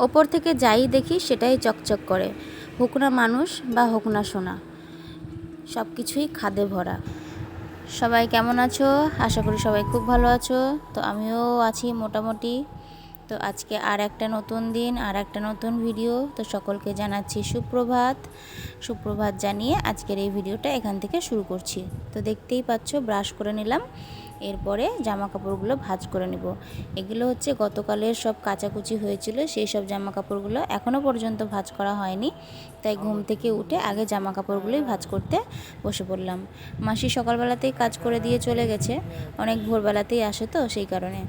ওপর থেকে যাই দেখি সেটাই চকচক করে। হোক না মানুষ বা হোক না সোনা। সব কিছুই খাদে ভরা। সবাই কেমন আছো? আশা করি সবাই খুব ভালো আছো। তো আমিও আছি মোটামুটি। তো আজকে আর একটা নতুন দিন, আর একটা নতুন ভিডিও তো সকলকে জানাচ্ছি সুপ্রভাত। সুপ্রভাত জানিয়ে আজকের এই ভিডিওটা এখান থেকে শুরু করছি। তো দেখতেই পাচ্ছ ব্রাশ করে নিলাম। এরপরে জামা কাপড়গুলো ভাঁজ করে নেব। এগুলো হচ্ছে গতকালের সব কাচাকুচি হয়েছিল, সেই সব জামা কাপড়গুলো এখনও পর্যন্ত ভাজ করা হয়নি। তাই ঘুম থেকে উঠে আগে জামা কাপড়গুলোই ভাঁজ করতে বসে পড়লাম। মাসি সকালবেলাতেই কাজ করে দিয়ে চলে গেছে। অনেক ভোরবেলাতেই আসে তো সেই কারণে।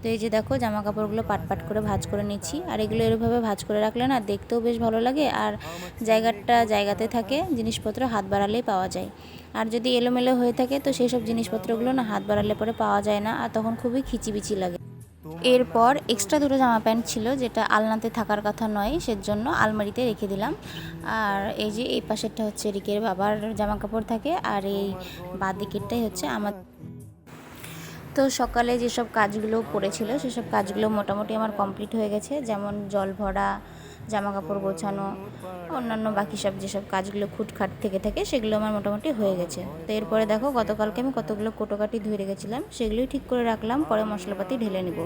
তো এই যে দেখো জামা কাপড়গুলো পাট পাট করে ভাজ করে নিচ্ছি। আর এগুলো এরভাবে ভাজ করে রাখলে না দেখতেও বেশ ভালো লাগে আর জায়গাটা জায়গাতে থাকে, জিনিসপত্র হাত বাড়ালেই পাওয়া যায়। আর যদি এলোমেলো হয়ে থাকে তো সেই সব জিনিসপত্রগুলো না হাত বাড়ালে পরে পাওয়া যায় না আর তখন খুবই খিচিবিচি লাগে। এরপর এক্সট্রা দুটো জামা প্যান্ট ছিল যেটা আলনাতে থাকার কথা নয়, সেজন্য আলমারিতে রেখে দিলাম। আর এই যে এই পাশেরটা হচ্ছে রিকের বাবার জামা কাপড় থাকে আর এই বাঁ দিকেরটাই হচ্ছে আমার তো সকালে যেসব কাজগুলো পড়েছিল, সেসব কাজগুলো মোটামুটি আমার কমপ্লিট হয়ে গেছে। যেমন জল ভরা জামা কাপড় গোছানো, অন্যান্য বাকি সব যেসব কাজগুলো খুটখাট থেকে থাকে, সেগুলো আমার মোটামুটি হয়ে গেছে। তো এরপরে দেখো, গতকালকে আমি কতগুলো কোটোকাটি ধুয়ে রেখেছিলাম, সেগুলোই ঠিক করে রাখলাম, পরে মশলাপাতি ঢেলে নেব।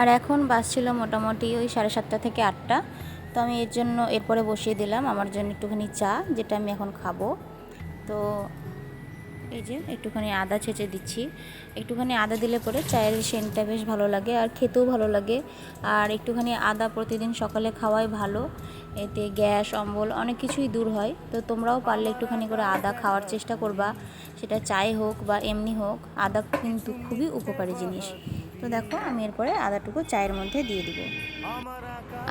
আর এখন বাস ছিল মোটামুটি ওই সাড়ে সাতটা থেকে আটটা। তো আমি এর জন্য, এরপরে বসিয়ে দিলাম, আমার জন্য একটুখানি চা, যেটা আমি এখন খাব। তো এই যে একটুখানি আদা ছেঁচে দিচ্ছি। একটুখানি আদা দিলে পরে চায়ের সেন্টটা বেশ ভালো লাগে আর খেতেও ভালো লাগে। আর একটুখানি আদা প্রতিদিন সকালে খাওয়াই ভালো। এতে গ্যাস, অম্বল অনেক কিছুই দূর হয়। তো তোমরাও পারলে একটুখানি করে আদা খাওয়ার চেষ্টা করবা। সেটা চায়ে হোক বা এমনি হোক, আদা কিন্তু খুবই উপকারী জিনিস। তো দেখো আমি এরপরে আদাটুকু চায়ের মধ্যে দিয়ে দিব।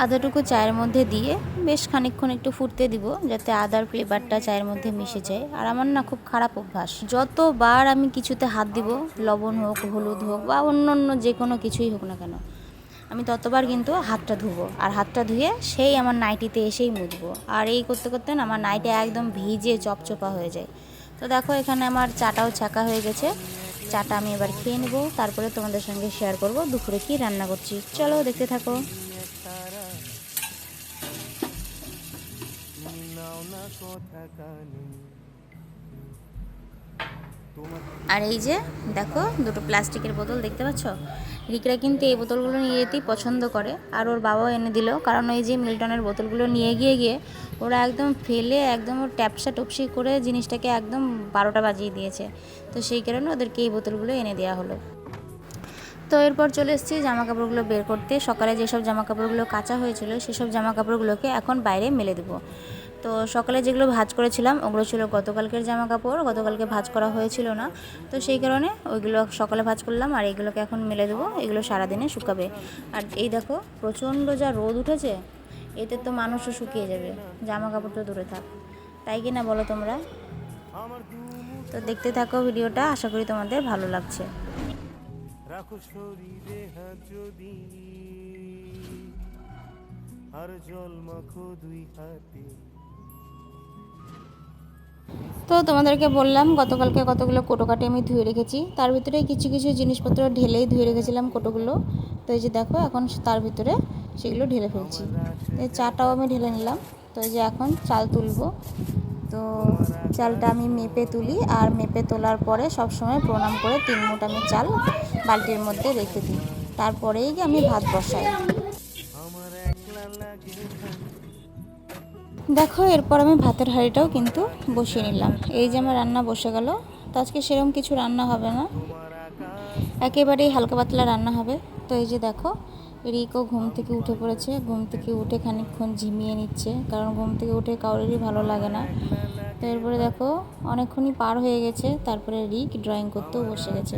আদাটুকু চায়ের মধ্যে দিয়ে বেশ খানিকক্ষণ একটু ফুটতে দিব যাতে আদার ফ্লেভারটা চায়ের মধ্যে মিশে যায়। আর আমার না খুব খারাপ অভ্যাস। যতবার আমি কিছুতে হাত দিব, লবণ হোক, হলুদ হোক বা অন্য অন্য যে কোনো কিছুই হোক না কেন, আমি ততবার কিন্তু হাতটা ধুবো। আর হাতটা ধুয়ে সেই আমার নাইটিতে এসেই মুছবো। আর এই করতে করতে না আমার নাইটি একদম ভিজে চপচপা হয়ে যায়। তো দেখো এখানে আমার চাটাও ছাকা হয়ে গেছে। চাটা আমি এবার খেয়ে নেব। তারপরে তোমাদের সঙ্গে শেয়ার করব দুপুরে কি রান্না করছি। চলো দেখতে থাকো। আর এই যে, দেখো, দুটো প্লাস্টিকের বোতল দেখতে পাচ্ছ? রিকরা কিন্তু এই বোতলগুলো নিয়ে যেতেই পছন্দ করে। আর ওর বাবাও এনে দিল, কারণ ওই যে মিল্টনের বোতলগুলো নিয়ে গিয়ে গিয়ে ওরা একদম ফেলে, একদম ওর ট্যাপসা টপসি করে জিনিসটাকে একদম বারোটা বাজিয়ে দিয়েছে। তো সেই কারণে ওদেরকে এই বোতলগুলো এনে দেওয়া হলো। তো এরপর চলে এসেছি জামা কাপড়গুলো বের করতে। সকালে যেসব জামা কাপড়গুলো কাঁচা হয়েছিল, সেসব জামা কাপড়গুলোকে এখন বাইরে মেলে দেবো। তো সকালে যেগুলো ভাজ করেছিলাম, ওগুলো ছিল গতকালকের জামা কাপড় গতকালকে ভাজ করা হয়েছিল না। তো সেই কারণে ওইগুলো সকালে ভাজ করলাম আর এইগুলোকে এখন মেলে দেবো, এগুলো সারাদিনে শুকাবে। আর এই দেখো, প্রচণ্ড যা রোদ উঠেছে, এতে তো মানুষও শুকিয়ে যাবে জামা কাপড় তো দূরে থাক। তাই কি না বলো তোমরা? তো দেখতে থাকো ভিডিওটা, আশা করি তোমাদের ভালো লাগছে। আর জল মাখো দুই হাতে। তো তোমাদেরকে বললাম, গতকালকে কতগুলো কোটোকাটি আমি ধুয়ে রেখেছি। তার ভিতরে কিছু কিছু জিনিসপত্র ঢেলেই ধুয়ে রেখেছিলাম কোটোগুলো। তো এই যে দেখো, এখন তার ভিতরে সেগুলো ঢেলে ফেলছি। এই চাটাও আমি ঢেলে নিলাম। তো এই যে এখন চাল তুলবো। তো চালটা আমি মেপে তুলি আর মেপে তোলার পরে সব সময় প্রণাম করে তিন মুঠ আমি চাল বালতির মধ্যে রেখে দিই। তারপরেই আমি ভাত বসাই। দেখো, এরপর আমি ভাতের হাঁড়িটাও কিন্তু বসিয়ে নিলাম। এই যে আমার রান্না বসে গেল। তো আজকে সেরকম কিছু রান্না হবে না। একেবারেই হালকা পাতলা রান্না হবে। তো এই যে দেখো, রিকও ঘুম থেকে উঠে পড়েছে। ঘুম থেকে উঠে খানিকক্ষণ ঝিমিয়ে নিচ্ছে, কারণ ঘুম থেকে উঠে কাউরেরই ভালো লাগে না। তো এরপরে দেখো, অনেকক্ষণই পার হয়ে গেছে। তারপরে রিক ড্রয়িং করতেও বসে গেছে।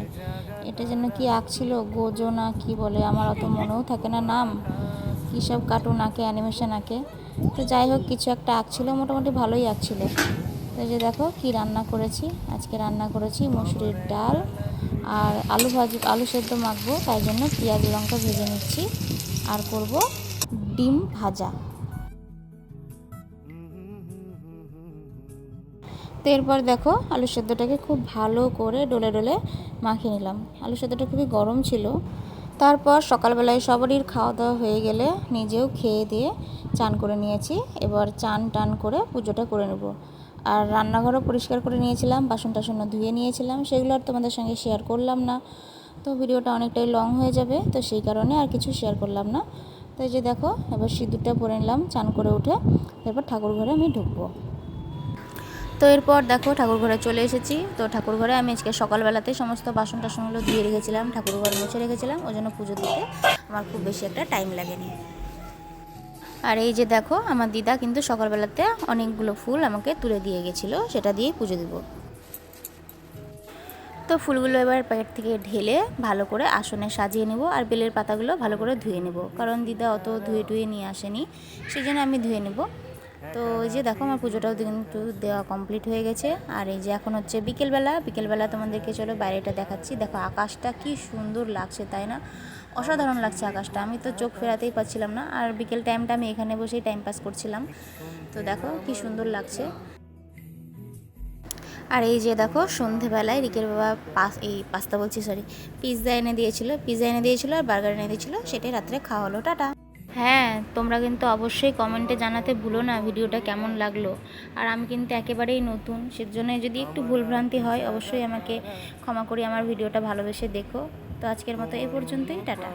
এটা যেন কি আঁকছিল গোজো না কি বলে? আমার অত মনেও থাকে না নাম। কী সব কার্টুন আঁকে অ্যানিমেশন আঁকে। তো যাই হোক, কিছু একটা আঁকছিল মোটামুটি ভালোই আঁকছিল তো যে দেখো কি রান্না করেছি। আজকে রান্না করেছি মুসুরির ডাল আর আলু ভাজি, আলু সেদ্ধ মাখবো, তাই জন্য পেঁয়াজ, লঙ্কা ভেজে নিচ্ছি। আর করব ডিম ভাজা। তো এরপর দেখো আলু সেদ্ধটাকে খুব ভালো করে ডলে ডলে মাখিয়ে নিলাম। আলু সেদ্ধটা খুবই গরম ছিল তারপর সকালবেলায় সবারই খাওয়া দাওয়া হয়ে গেলে নিজেও খেয়ে দিয়ে চান করে নিয়েছি। এবার চান টান করে পুজোটা করে নেব। আর রান্নাঘরও পরিষ্কার করে নিয়েছিলাম, বাসন টাসনও ধুয়ে নিয়েছিলাম, সেগুলো আর তোমাদের সঙ্গে শেয়ার করলাম না। তো ভিডিওটা অনেকটাই লং হয়ে যাবে, তো সেই কারণে আর কিছু শেয়ার করলাম না। তো এই যে দেখো, এবার সিঁদুরটা পরে নিলাম, চান করে উঠে এরপর ঠাকুর ঘরে আমি ঢুকবো। তো এরপর দেখো ঠাকুর ঘরে চলে এসেছি। তো ঠাকুর ঘরে আমি আজকে সকালবেলাতে সমস্ত বাসন টাসনগুলো ধুয়ে রেখেছিলাম ঠাকুর ঘর মুছে রেখেছিলাম, ওই জন্য পুজো দিতে আমার খুব বেশি একটা টাইম লাগেনি। আর এই যে দেখো, আমার দিদা কিন্তু সকালবেলাতে অনেকগুলো ফুল আমাকে তুলে দিয়ে গেছিল, সেটা দিয়েই পুজো দেবো। তো ফুলগুলো এবার প্যাকেট থেকে ঢেলে ভালো করে আসনে সাজিয়ে নেব আর বেলের পাতাগুলো ভালো করে ধুয়ে নেব। কারণ দিদা অত ধুয়ে টুয়ে নিয়ে আসেনি, সেই জন্য আমি ধুয়ে নেব। তো এই যে দেখো, আমার পুজোটাও কিন্তু দেওয়া কমপ্লিট হয়ে গেছে। আর এই যে এখন হচ্ছে বিকেলবেলা বিকেলবেলা তোমাদেরকে চলো বাইরেটা দেখাচ্ছি। দেখো, আকাশটা কি সুন্দর লাগছে, তাই না? অসাধারণ লাগছে আকাশটা। আমি তো চোখ ফেরাতেই পাচ্ছিলাম না। আর বিকেল টাইমটা আমি এখানে বসেই টাইম পাস করছিলাম। তো দেখো, কি সুন্দর লাগছে। আর এই যে দেখো, সন্ধেবেলায় রিকের বাবা পাস, এই পাস্তা বলছি সরি পিৎজা এনে দিয়েছিল। পিৎজা এনে দিয়েছিল আর বার্গার এনে দিয়েছিল। সেটাই রাত্রে খাওয়া হলো। টাটা। হ্যাঁ তোমরা কিন্তু অবশ্যই কমেন্টে জানাতে ভুলো না ভিডিওটা কেমন লাগল। আর আমি কিন্তু একেবারেই নতুন সেজন্য যদি একটু ভুলভ্রান্তি হয়, অবশ্যই আমাকে ক্ষমা করি আমার ভিডিওটা ভালোবেসে দেখো। তো আজকের মতো এ পর্যন্তই, টাটা।